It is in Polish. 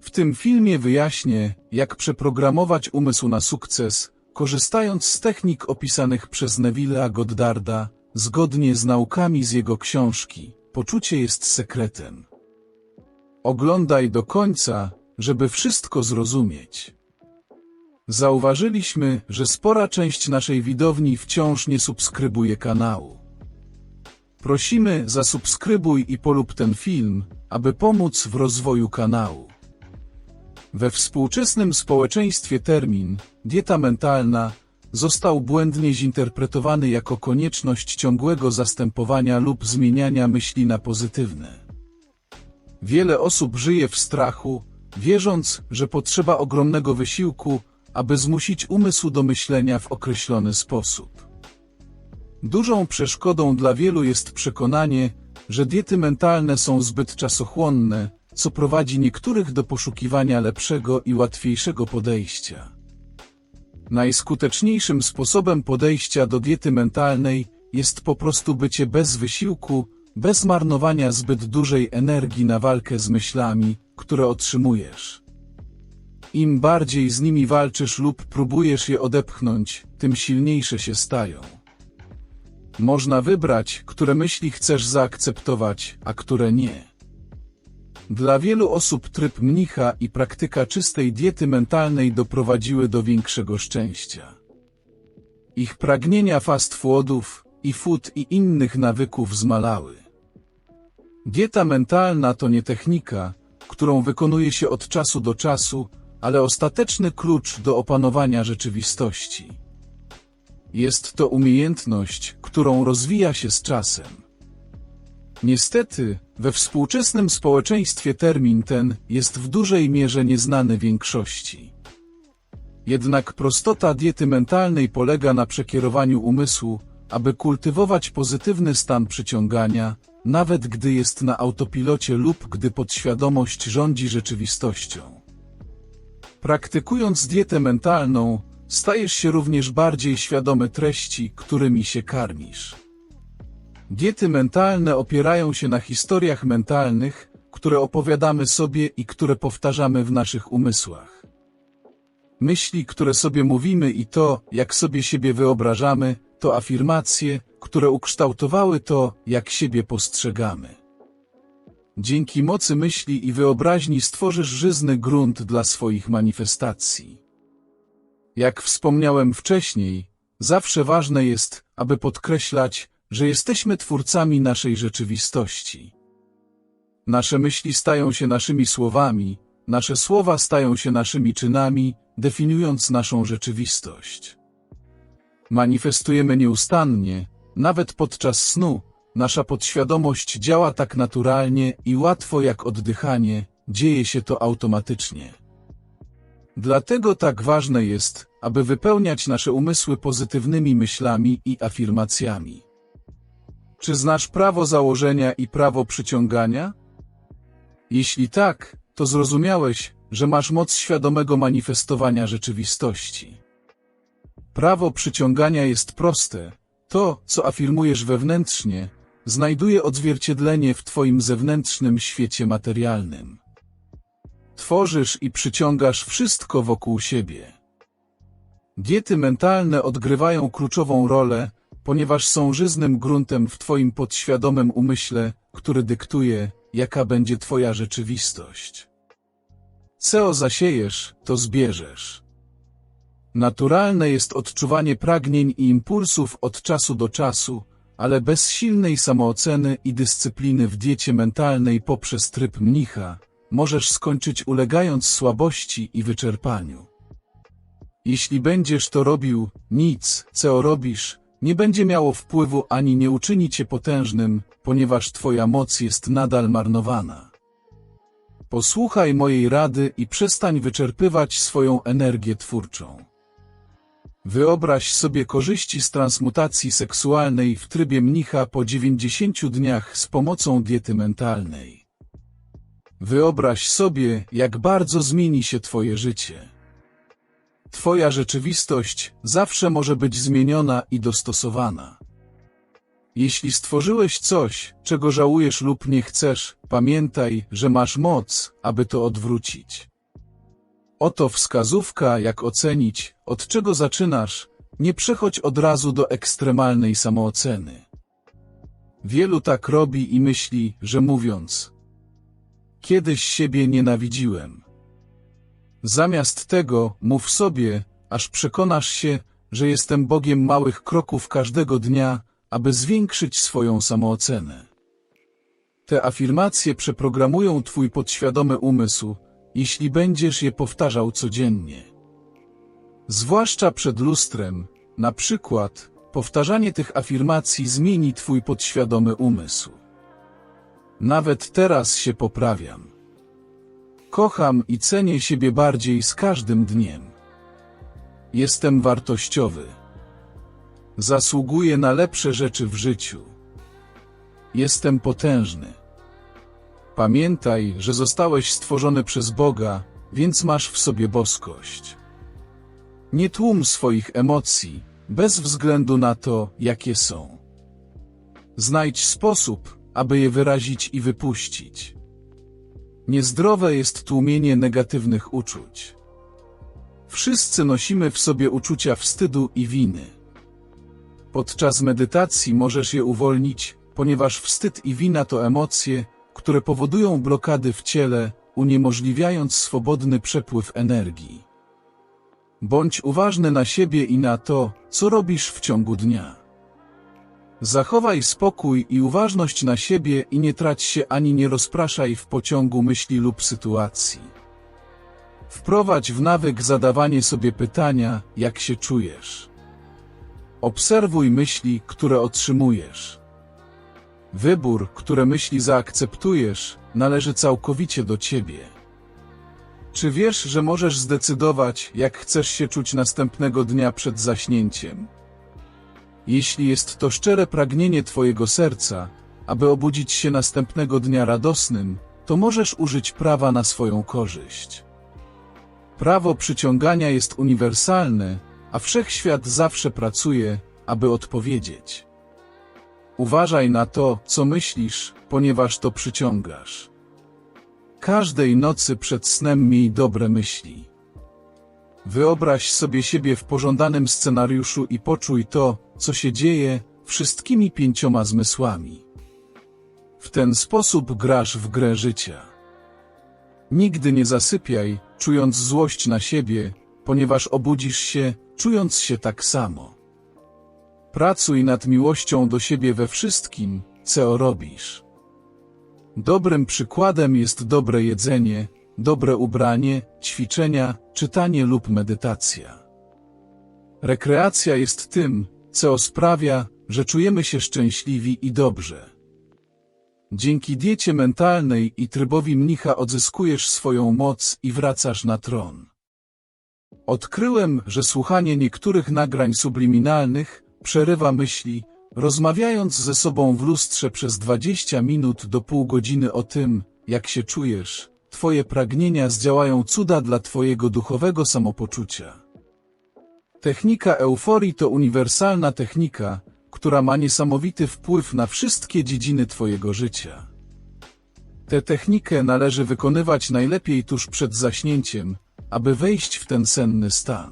W tym filmie wyjaśnię, jak przeprogramować umysł na sukces, korzystając z technik opisanych przez Neville'a Goddarda, zgodnie z naukami z jego książki. Poczucie jest sekretem. Oglądaj do końca, żeby wszystko zrozumieć. Zauważyliśmy, że spora część naszej widowni wciąż nie subskrybuje kanału. Prosimy, zasubskrybuj i polub ten film, aby pomóc w rozwoju kanału. We współczesnym społeczeństwie termin dieta mentalna został błędnie zinterpretowany jako konieczność ciągłego zastępowania lub zmieniania myśli na pozytywne. Wiele osób żyje w strachu, wierząc, że potrzeba ogromnego wysiłku, aby zmusić umysł do myślenia w określony sposób. Dużą przeszkodą dla wielu jest przekonanie, że diety mentalne są zbyt czasochłonne, co prowadzi niektórych do poszukiwania lepszego i łatwiejszego podejścia. Najskuteczniejszym sposobem podejścia do diety mentalnej jest po prostu bycie bez wysiłku, bez marnowania zbyt dużej energii na walkę z myślami, które otrzymujesz. Im bardziej z nimi walczysz lub próbujesz je odepchnąć, tym silniejsze się stają. Można wybrać, które myśli chcesz zaakceptować, a które nie. Dla wielu osób tryb mnicha i praktyka czystej diety mentalnej doprowadziły do większego szczęścia. Ich pragnienia fast foodów, i food i innych nawyków zmalały. Dieta mentalna to nie technika, którą wykonuje się od czasu do czasu, ale ostateczny klucz do opanowania rzeczywistości. Jest to umiejętność, którą rozwija się z czasem. Niestety, we współczesnym społeczeństwie termin ten jest w dużej mierze nieznany większości. Jednak prostota diety mentalnej polega na przekierowaniu umysłu, aby kultywować pozytywny stan przyciągania, nawet gdy jest na autopilocie lub gdy podświadomość rządzi rzeczywistością. Praktykując dietę mentalną, stajesz się również bardziej świadomy treści, którymi się karmisz. Diety mentalne opierają się na historiach mentalnych, które opowiadamy sobie i które powtarzamy w naszych umysłach. Myśli, które sobie mówimy i to, jak sobie siebie wyobrażamy, to afirmacje, które ukształtowały to, jak siebie postrzegamy. Dzięki mocy myśli i wyobraźni stworzysz żyzny grunt dla swoich manifestacji. Jak wspomniałem wcześniej, zawsze ważne jest, aby podkreślać, że jesteśmy twórcami naszej rzeczywistości. Nasze myśli stają się naszymi słowami, nasze słowa stają się naszymi czynami, definiując naszą rzeczywistość. Manifestujemy nieustannie, nawet podczas snu, nasza podświadomość działa tak naturalnie i łatwo jak oddychanie, dzieje się to automatycznie. Dlatego tak ważne jest, aby wypełniać nasze umysły pozytywnymi myślami i afirmacjami. Czy znasz prawo założenia i prawo przyciągania? Jeśli tak, to zrozumiałeś, że masz moc świadomego manifestowania rzeczywistości. Prawo przyciągania jest proste. To, co afirmujesz wewnętrznie, znajduje odzwierciedlenie w Twoim zewnętrznym świecie materialnym. Tworzysz i przyciągasz wszystko wokół siebie. Diety mentalne odgrywają kluczową rolę, ponieważ są żyznym gruntem w Twoim podświadomym umyśle, który dyktuje, jaka będzie Twoja rzeczywistość. Co zasiejesz, to zbierzesz. Naturalne jest odczuwanie pragnień i impulsów od czasu do czasu, ale bez silnej samooceny i dyscypliny w diecie mentalnej poprzez tryb mnicha, możesz skończyć ulegając słabości i wyczerpaniu. Jeśli będziesz to robił, nic, co robisz, nie będzie miało wpływu ani nie uczyni cię potężnym, ponieważ twoja moc jest nadal marnowana. Posłuchaj mojej rady i przestań wyczerpywać swoją energię twórczą. Wyobraź sobie korzyści z transmutacji seksualnej w trybie mnicha po 90 dniach z pomocą diety mentalnej. Wyobraź sobie, jak bardzo zmieni się Twoje życie. Twoja rzeczywistość zawsze może być zmieniona i dostosowana. Jeśli stworzyłeś coś, czego żałujesz lub nie chcesz, pamiętaj, że masz moc, aby to odwrócić. Oto wskazówka, jak ocenić, od czego zaczynasz, nie przechodź od razu do ekstremalnej samooceny. Wielu tak robi i myśli, że mówiąc Kiedyś siebie nienawidziłem. Zamiast tego mów sobie, aż przekonasz się, że jestem Bogiem małych kroków każdego dnia, aby zwiększyć swoją samoocenę. Te afirmacje przeprogramują Twój podświadomy umysł, jeśli będziesz je powtarzał codziennie. Zwłaszcza przed lustrem, na przykład, powtarzanie tych afirmacji zmieni Twój podświadomy umysł. Nawet teraz się poprawiam. Kocham i cenię siebie bardziej z każdym dniem. Jestem wartościowy. Zasługuję na lepsze rzeczy w życiu. Jestem potężny. Pamiętaj, że zostałeś stworzony przez Boga, więc masz w sobie boskość. Nie tłum swoich emocji, bez względu na to, jakie są. Znajdź sposób, aby je wyrazić i wypuścić. Niezdrowe jest tłumienie negatywnych uczuć. Wszyscy nosimy w sobie uczucia wstydu i winy. Podczas medytacji możesz je uwolnić, ponieważ wstyd i wina to emocje, które powodują blokady w ciele, uniemożliwiając swobodny przepływ energii. Bądź uważny na siebie i na to, co robisz w ciągu dnia. Zachowaj spokój i uważność na siebie i nie trać się ani nie rozpraszaj w pociągu myśli lub sytuacji. Wprowadź w nawyk zadawanie sobie pytania, jak się czujesz. Obserwuj myśli, które otrzymujesz. Wybór, które myśli zaakceptujesz, należy całkowicie do ciebie. Czy wiesz, że możesz zdecydować, jak chcesz się czuć następnego dnia przed zaśnięciem? Jeśli jest to szczere pragnienie Twojego serca, aby obudzić się następnego dnia radosnym, to możesz użyć prawa na swoją korzyść. Prawo przyciągania jest uniwersalne, a wszechświat zawsze pracuje, aby odpowiedzieć. Uważaj na to, co myślisz, ponieważ to przyciągasz. Każdej nocy przed snem miej dobre myśli. Wyobraź sobie siebie w pożądanym scenariuszu i poczuj to, co się dzieje, wszystkimi pięcioma zmysłami. W ten sposób grasz w grę życia. Nigdy nie zasypiaj, czując złość na siebie, ponieważ obudzisz się, czując się tak samo. Pracuj nad miłością do siebie we wszystkim, co robisz. Dobrym przykładem jest dobre jedzenie, dobre ubranie, ćwiczenia, czytanie lub medytacja. Rekreacja jest tym, co sprawia, że czujemy się szczęśliwi i dobrze. Dzięki diecie mentalnej i trybowi mnicha odzyskujesz swoją moc i wracasz na tron. Odkryłem, że słuchanie niektórych nagrań subliminalnych przerywa myśli, rozmawiając ze sobą w lustrze przez 20 minut do pół godziny o tym, jak się czujesz, Twoje pragnienia zdziałają cuda dla Twojego duchowego samopoczucia. Technika euforii to uniwersalna technika, która ma niesamowity wpływ na wszystkie dziedziny Twojego życia. Tę technikę należy wykonywać najlepiej tuż przed zaśnięciem, aby wejść w ten senny stan.